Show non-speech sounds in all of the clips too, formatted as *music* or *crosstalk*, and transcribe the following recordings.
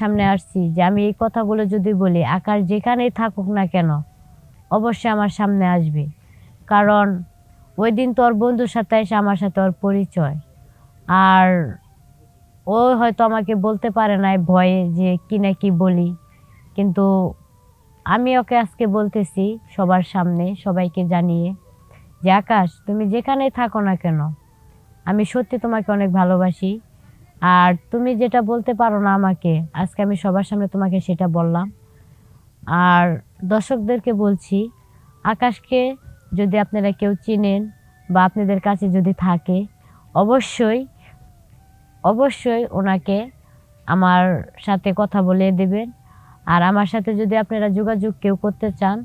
সামনে আসছি যে আমি এই কথাগুলো যদি বলি, আকাশ যেখানেই থাকুক না কেন, অবশ্যই আমার সামনে আসবে। কারণ ওই দিন তোর বন্ধুর সাথে এসে আমার সাথে ওর পরিচয়। আর ও হয়তো আমাকে বলতে পারে না ভয়ে যে কি না কি বলি। কিন্তু আমি ওকে আজকে বলতেছি সবার সামনে, সবাইকে জানিয়ে যে, আকাশ, তুমি যেখানেই থাকো না কেন, আমি সত্যি তোমাকে অনেক ভালোবাসি। আর তুমি যেটা বলতে পারো না আমাকে, আজকে আমি সবার সামনে তোমাকে সেটা বললাম। আর দর্শকদেরকে বলছি, আকাশকে যদি আপনারা কেউ চিনেন বা আপনাদের কাছে যদি থাকে, অবশ্যই অবশ্যই ওনাকে আমার সাথে কথা বলে দেবেন। আর আমার সাথে যদি আপনারা যোগাযোগ কেউ করতে চান,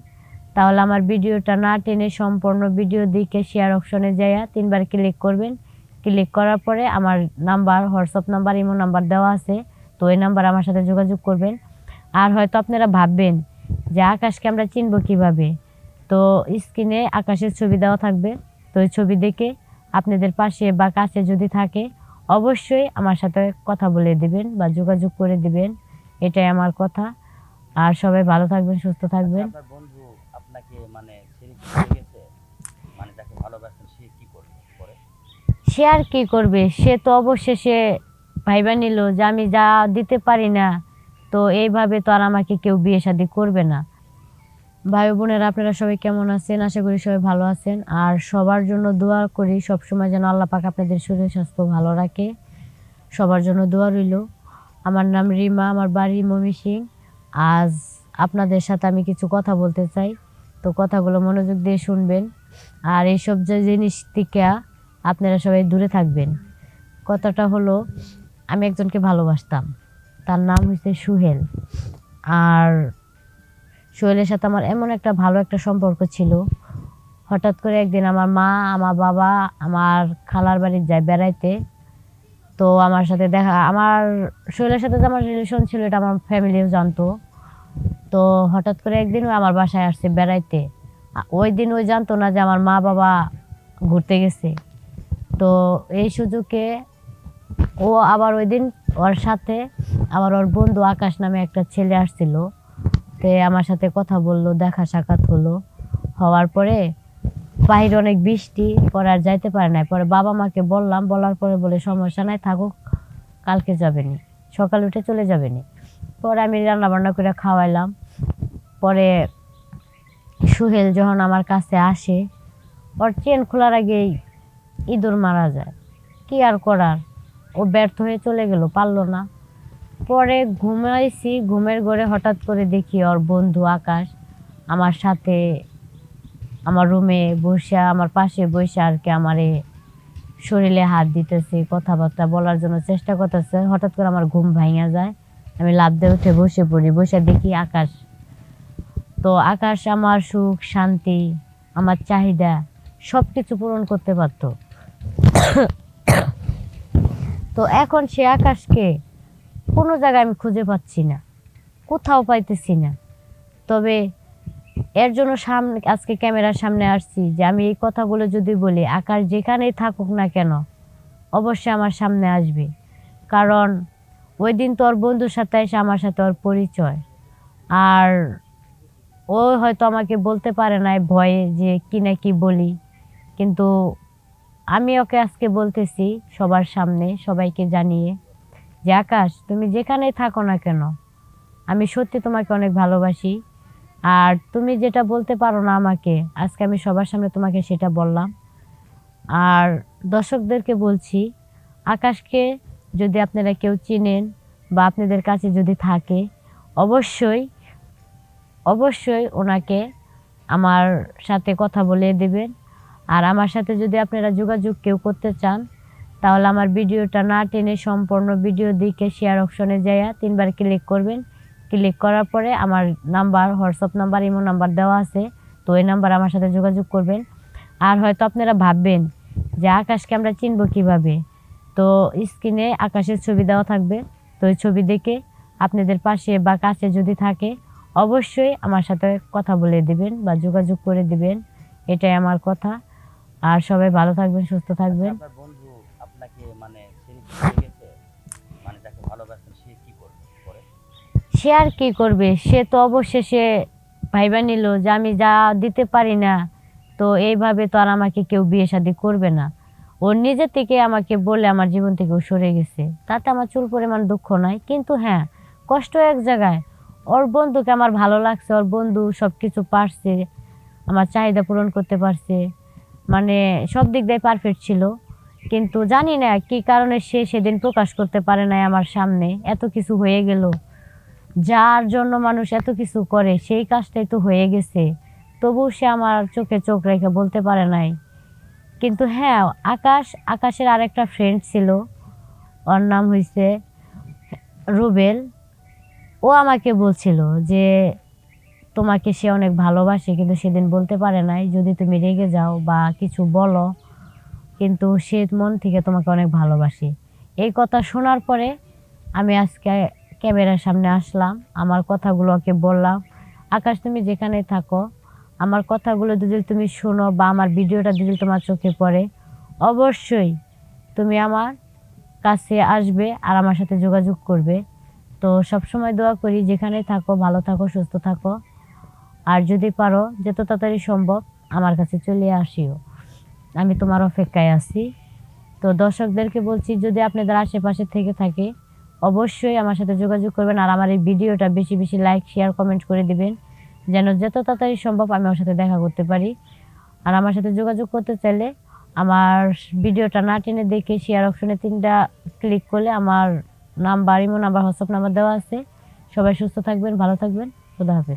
তাহলে আমার ভিডিওটা না টেনে সম্পূর্ণ ভিডিও দিকে শেয়ার অপশনে যাইয়া তিনবার ক্লিক করবেন। ক্লিক করার পরে আমার number WhatsApp number imo number দেওয়া আছে। তো ওই নাম্বার আমার সাথে যোগাযোগ করবেন। আর হয়তো আপনারা ভাববেন যে আকাশকে আমরা চিনব কীভাবে? তো স্ক্রিনে আকাশের ছবি দেওয়া থাকবে। তো ওই ছবি দেখে আপনাদের পাশে বা কাছে যদি থাকে, অবশ্যই আমার সাথে কথা বলে দিবেন বা যোগাযোগ করে দিবেন। এটাই আমার কথা। আর সবাই ভালো থাকবেন, সুস্থ থাকবেন। বন্ধু আপনাকে মানে মানে যাকে ভালোবাসেন সে কি করবে করে সে আর কি করবে? সে তো অবশেষে ভাইবা নিল যে আমি যা দিতে পারি না, তো এইভাবে তো আর আমাকে কেউ বিয়ে শাদী করবে না। ভাই বোনেরা, আপনারা সবাই কেমন আছেন? আশা করি সবাই ভালো আছেন। আর সবার জন্য দোয়া করি, সবসময় যেন আল্লাহ পাক আপনাদের শরীর স্বাস্থ্য ভালো রাখে। সবার জন্য দোয়া রইল। আমার নাম রিমা, আমার বাড়ি মমি সিং। আজ আপনাদের সাথে আমি কিছু কথা বলতে চাই। তো কথাগুলো মনোযোগ দিয়ে শুনবেন। আর এইসব যে জিনিস থেকে আপনারা সবাই দূরে থাকবেন। কথাটা হলো, আমি একজনকে ভালোবাসতাম। তার নাম হচ্ছে সুহেল। আর সোহেলের সাথে আমার এমন একটা ভালো একটা সম্পর্ক ছিল। হঠাৎ করে একদিন আমার মা, আমার বাবা, আমার খালার বাড়ি যায় বেড়াইতে। তো আমার সাথে দেখা, আমার সোহেলের সাথে যে আমার রিলেশন ছিল, এটা আমার ফ্যামিলিও জানতো। তো হঠাৎ করে একদিন আমার বাসায় আসছে বেড়াইতে। ওই দিন ওই জানতো না যে আমার মা বাবা ঘুরতে গেছে। তো এই সুযোগে ও আবার ওই দিন ওর সাথে আবার ওর বন্ধু আকাশ নামে একটা ছেলে আসছিল। তে আমার সাথে কথা বলল, দেখা সাক্ষাৎ হলো। হওয়ার পরে বাহিরে অনেক বৃষ্টি, পরে আর যাইতে পারে নাই। পরে বাবা মাকে বললাম, বলার পরে বলে, সমস্যা নাই, থাকুক, কালকে যাবেনি। সকাল উঠে চলে যাবেনি। পরে আমি রান্না বান্না করে খাওয়াইলাম। পরে সুহেল যখন আমার কাছে আসে, ওর চেন খোলার আগেই ইঁদুর মারা যায়। কি আর করার? ও ব্যর্থ হয়ে চলে গেল, পারল না। পরে ঘুমাইছি, ঘুমের ঘরে হঠাৎ করে দেখি ওর বন্ধু আকাশ আমার সাথে, আমার রুমে বসে, আমার পাশে বসে আর কি আমারে শরীরে হাত দিতেছে, কথাবার্তা বলার জন্য চেষ্টা করতেছে। হঠাৎ করে আমার ঘুম ভাঙা যায়। আমি লাভ দিয়ে উঠে বসে পড়ি, বসে দেখি আকাশ। তো আকাশ আমার সুখ, শান্তি, আমার চাহিদা সব কিছু পূরণ করতে পারতো। *coughs* তো এখন সে আকাশকে কোনো জায়গায় আমি খুঁজে পাচ্ছি না, কোথাও পাইতেছি না। তবে এর জন্য সামনে আজকে ক্যামেরার সামনে আসছি যে আমি এই কথাগুলো যদি বলি, আকাশ যেখানেই থাকুক না কেন, অবশ্যই আমার সামনে আসবে। কারণ ওই দিন তো তোর বন্ধুর সাথে এসে আমার সাথে ওর পরিচয়। আর ও হয়তো আমাকে বলতে পারে না ভয়ে যে কি না কি বলি, কিন্তু আমি ওকে আজকে বলতেছি সবার সামনে, সবাইকে জানিয়ে যে, আকাশ, তুমি যেখানেই থাকো না কেন, আমি সত্যি তোমাকে অনেক ভালোবাসি। আর তুমি যেটা বলতে পারো না আমাকে, আজকে আমি সবার সামনে তোমাকে সেটা বললাম। আর দর্শকদেরকে বলছি, আকাশকে যদি আপনারা কেউ চিনেন বা আপনাদের কাছে যদি থাকে, অবশ্যই অবশ্যই ওনাকে আমার সাথে কথা বলে দেবেন। আর আমার সাথে যদি আপনারা যোগাযোগ কেউ করতে চান, তাহলে আমার ভিডিওটা না টেনে সম্পূর্ণ ভিডিও দিকে শেয়ার অপশনে যাইয়া তিনবার ক্লিক করবেন। ক্লিক করার পরে আমার number WhatsApp number imo number দেওয়া আছে, তো ওই নাম্বার আমার সাথে যোগাযোগ করবেন। আর হয়তো আপনারা ভাববেন যে আকাশকে আমরা চিনব কীভাবে? তো স্ক্রিনে আকাশের ছবি দেওয়া থাকবে। তো ওই ছবি দেখে আপনাদের পাশে বা কাছে যদি থাকে, অবশ্যই আমার সাথে কথা বলে দিবেন বা যোগাযোগ করে দিবেন। এটাই আমার কথা। আর সবাই ভালো থাকবেন সুস্থ থাকবেন। আপনার বন্ধু আপনাকে মানে মানে যাকে ভালোবাসেন সে কি করবে সে আর কি করবে? সে তো অবশেষে ভাইবা নিল যে আমি যা দিতে পারি না তো এইভাবে তো আর আমাকে কেউ বিয়ে শাদি করবে না। ওর নিজে থেকে আমাকে বলে আমার জীবন থেকে ও সরে গেছে। তাতে আমার চুল পরিমাণ দুঃখ নাই কিন্তু হ্যাঁ কষ্ট এক জায়গায়। ওর বন্ধুকে আমার ভালো লাগছে ওর বন্ধু সব কিছু পারছে আমার চাহিদা পূরণ করতে পারছে। মানে সব দিক দিয়ে পারফেক্ট ছিল। কিন্তু জানি না কি কারণে সে সেদিন প্রকাশ করতে পারে নাই আমার সামনে। এত কিছু হয়ে গেল। যার জন্য মানুষ এত কিছু করে, সেই কাজটাই তো হয়ে গেছে। তবুও সে আমার চোখে চোখ রেখে বলতে পারে নাই। কিন্তু হ্যাঁ আকাশ, আকাশের আরেকটা ফ্রেন্ড ছিল। ওর নাম হয়েছে রুবেল। ও আমাকে বলছিল যে তোমাকে সে অনেক ভালোবাসে, কিন্তু সেদিন বলতে পারে নাই যদি তুমি রেগে যাও বা কিছু বলো। কিন্তু সে মন থেকে তোমাকে অনেক ভালোবাসে। এই কথা শোনার পরে আমি আজকে ক্যামেরার সামনে আসলাম, আমার কথাগুলো ওকে বললাম, আকাশ তুমি যেখানে থাকো, আমার কথাগুলো যদি তুমি শোনো বা আমার ভিডিওটা যদি তোমার চোখে পড়ে, অবশ্যই তুমি আমার কাছে আসবে আর আমার সাথে যোগাযোগ করবে। তো সবসময় দোয়া করি, যেখানে থাকো, ভালো থাকো, সুস্থ থাকো। আর যদি পারো, যত তাড়াতাড়ি সম্ভব আমার কাছে চলে আসিও। আমি তোমার অপেক্ষায় আছি। তো দর্শকদেরকে বলছি, যদি আপনাদের আশেপাশে থেকে থাকে, অবশ্যই আমার সাথে যোগাযোগ করবেন আর আমার এই ভিডিওটা বেশি বেশি লাইক শেয়ার কমেন্ট করে দিবেন, যেন যত তাড়াতাড়ি সম্ভব আমি ওর সাথে দেখা করতে পারি। আর আমার সাথে যোগাযোগ করতে চাইলে আমার ভিডিওটা না টেনে দেখে শেয়ার অপশনে তিনটা ক্লিক করলে আমার number imo number WhatsApp number দেওয়া আছে। সবাই সুস্থ থাকবেন, ভালো থাকবেন। খুদা হাফেজ।